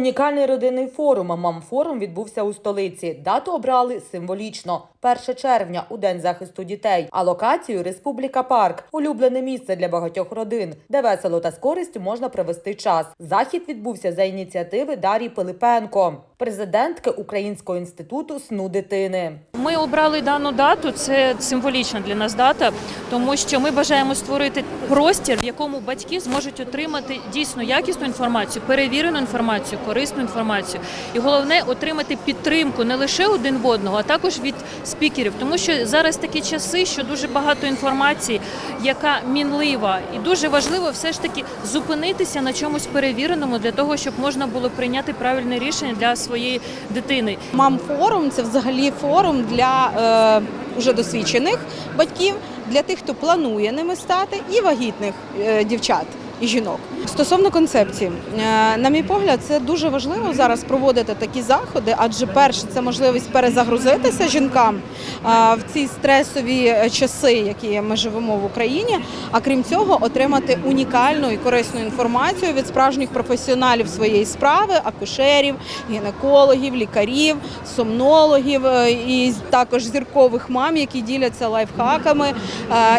Унікальний родинний форум Мамфорум відбувся у столиці. Дату обрали символічно 1 червня у день захисту дітей. А локацію Республіка Парк улюблене місце для багатьох родин, де весело та з користю можна провести час. Захід відбувся за ініціативи Дарії Пилипенко, президентки Українського інституту сну дитини. Ми обрали дану дату. Це символічна для нас дата, тому що ми бажаємо створити простір, в якому батьки зможуть отримати дійсно якісну інформацію, перевірену інформацію, корисну інформацію, і головне отримати підтримку не лише один в одного, а також від спікерів, тому що зараз такі часи, що дуже багато інформації, яка мінлива, і дуже важливо все ж таки зупинитися на чомусь перевіреному для того, щоб можна було прийняти правильне рішення для своєї дитини. Мам-форум це взагалі форум для е, уже досвідчених батьків, для тих, хто планує ними стати, і вагітних е, дівчат і жінок. Стосовно концепції, е, на мій погляд, це дуже важливо зараз проводити такі заходи, адже перше це можливість перезагрузитися жінкам е, в ці стресові часи, які ми живемо в Україні. А крім цього, отримати унікальну і корисну інформацію від справжніх професіоналів своєї справи, акушерів, гінекологів, лікарів, сомнологів е, і також зіркових мам, які діляться лайфхаками.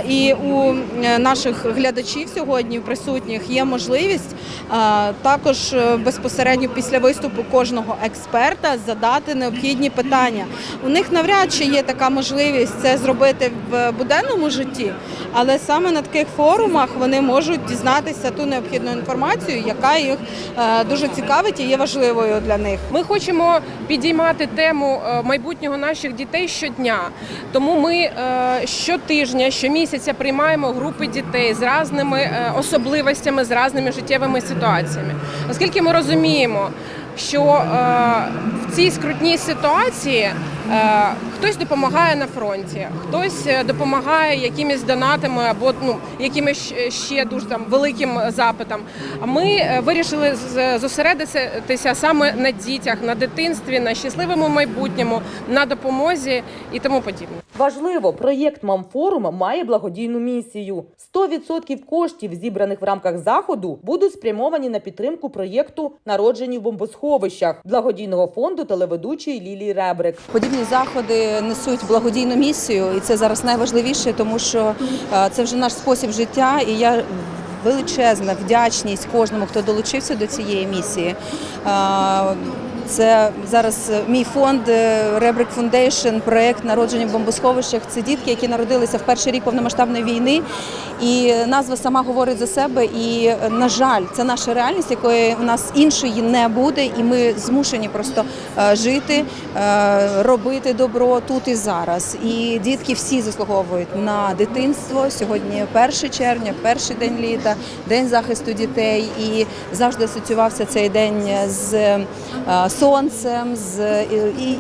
І у наших глядачів сьогодні присутніх є можливість також е, безпосередньо після виступу кожного експерта задати необхідні питання. У них навряд чи є така можливість це зробити в буденному житті, але саме на таких форумах вони можуть дізнатися ту необхідну інформацію, яка їх е, дуже цікавить і є важливою для них. Ми хочемо підіймати тему е, майбутнього наших дітей щодня. Тому ми щотижня, щомісяця приймаємо групи дітей з різними е, особливостями, з різними життєвими ситуаціями. Оскільки ми розуміємо, що е, в цій скрутній ситуації е, хтось допомагає на фронті, хтось е, допомагає якимись донатами або ну якимись ще- дуже там великим запитом. А ми е, вирішили з- зосередитися саме на дітях, на дитинстві, на щасливому майбутньому, на допомозі і тому подібне. Важливо, проєкт Мамфорум має благодійну місію. 100% коштів, зібраних в рамках заходу, будуть спрямовані на підтримку проєкту Народжені в бомбосховищах благодійного фонду телеведучої Лілії Ребрик. Подібні заходи несуть благодійну місію, і це зараз найважливіше, тому що е, це вже наш спосіб життя, і я величезна вдячність кожному, хто долучився до цієї місії. Е, Це зараз мій фонд Ребрик Foundation, проект народження в бомбосховищах. Це дітки, які народилися в перший рік повномасштабної війни. І назва сама говорить за себе. І, на жаль, це наша реальність, якої у нас іншої не буде, і ми змушені просто е, жити, е, робити добро тут і зараз. І дітки всі заслуговують на дитинство. Сьогодні 1 червня, перший день літа, день захисту дітей. І завжди асоціювався цей день з е, сонцем, з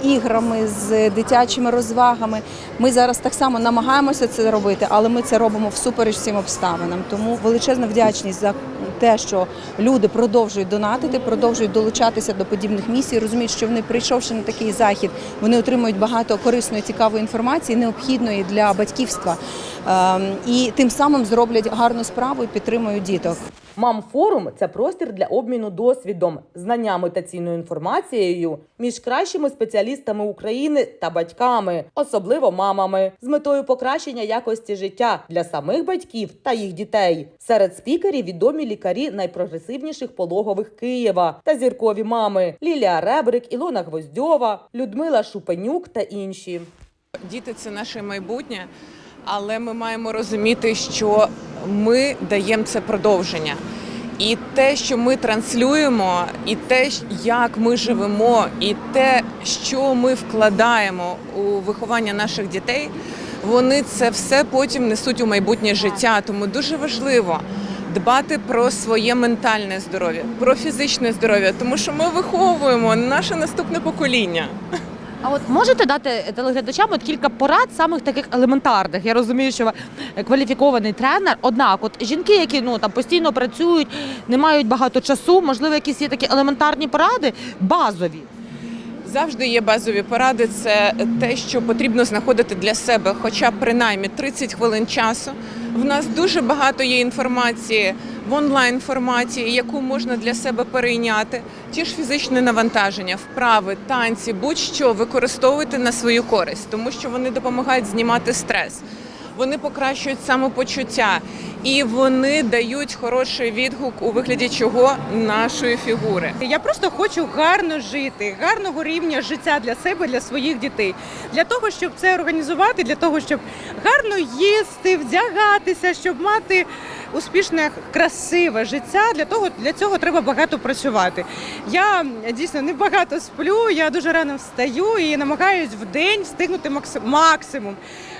іграми, з дитячими розвагами. Ми зараз так само намагаємося це робити, але ми це робимо всупереч всім обставинам. Тому величезна вдячність за те, що люди продовжують донатити, продовжують долучатися до подібних місій, розуміють, що вони, прийшовши на такий захід, вони отримують багато корисної, цікавої інформації, необхідної для батьківства, і тим самим зроблять гарну справу і підтримують діток. Мамфорум це простір для обміну досвідом, знаннями та цінною інформацією між кращими спеціалістами України та батьками, особливо мамами, з метою покращення якості життя для самих батьків та їх дітей. Серед спікерів відомі лікарі найпрогресивніших пологових Києва та зіркові мами Лілія Ребрик, Ілона Гвоздьова, Людмила Шупенюк та інші. Діти це наше майбутнє, але ми маємо розуміти, що ми даємо це продовження. І те, що ми транслюємо, і те, як ми живемо, і те, що ми вкладаємо у виховання наших дітей, вони це все потім несуть у майбутнє життя. Тому дуже важливо дбати про своє ментальне здоров'я, про фізичне здоров'я, тому що ми виховуємо наше наступне покоління. А от можете дати телеглядачам от кілька порад самих таких елементарних? Я розумію, що ви кваліфікований тренер. Однак, от жінки, які ну там постійно працюють, не мають багато часу, можливо, якісь є такі елементарні поради, базові. Завжди є базові поради. Це те, що потрібно знаходити для себе, хоча б принаймні 30 хвилин часу В нас дуже багато є інформації в онлайн форматі, яку можна для себе перейняти. Ті ж фізичне навантаження, вправи, танці, будь-що використовуйте на свою користь, тому що вони допомагають знімати стрес. Вони покращують самопочуття і вони дають хороший відгук у вигляді чого нашої фігури. Я просто хочу гарно жити, гарного рівня життя для себе, для своїх дітей. Для того, щоб це організувати, для того, щоб гарно їсти, вдягатися, щоб мати успішне, красиве життя. Для того для цього треба багато працювати. Я дійсно не багато сплю. Я дуже рано встаю і намагаюсь в день встигнути максимум.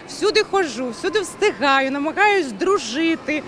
Всюди ходжу, всюди встигаю, намагаюсь дружити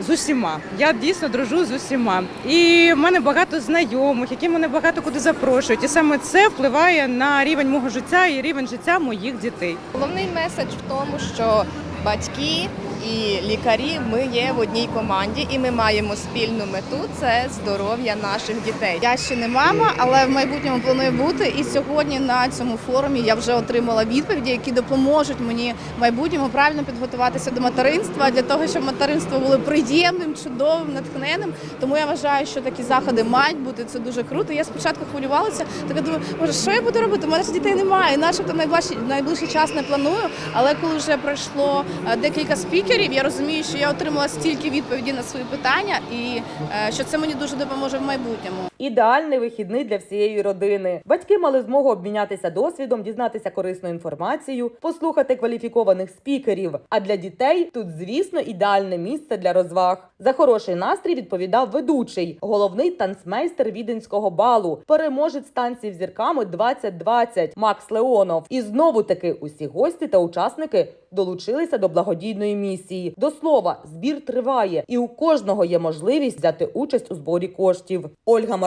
з усіма. Я дійсно дружу з усіма. І в мене багато знайомих, які мене багато куди запрошують. І саме це впливає на рівень мого життя і рівень життя моїх дітей. Головний меседж в тому, що батьки і лікарі ми є в одній команді, і ми маємо спільну мету це здоров'я наших дітей. Я ще не мама, але в майбутньому планую бути. І сьогодні на цьому форумі я вже отримала відповіді, які допоможуть мені в майбутньому правильно підготуватися до материнства для того, щоб материнство було приємним, чудовим, натхненним. Тому я вважаю, що такі заходи мають бути. Це дуже круто. Я спочатку хвилювалася, так я думаю, може, що я буду робити? У мене ж дітей немає, начебто найближчий найближчий час не планую. Але коли вже пройшло е, декілька спікерів, я розумію, що я отримала стільки відповіді на свої питання, і е, що це мені дуже допоможе в майбутньому. Ідеальний вихідний для всієї родини. Батьки мали змогу обмінятися досвідом, дізнатися корисну інформацію, послухати кваліфікованих спікерів. А для дітей тут, звісно, ідеальне місце для розваг. За хороший настрій відповідав ведучий, головний танцмейстер віденського балу, переможець танців зірками 2020 Макс Леонов. І знову таки усі гості та учасники долучилися до благодійної місії. До слова, збір триває, і у кожного є можливість взяти участь у зборі коштів. Ольга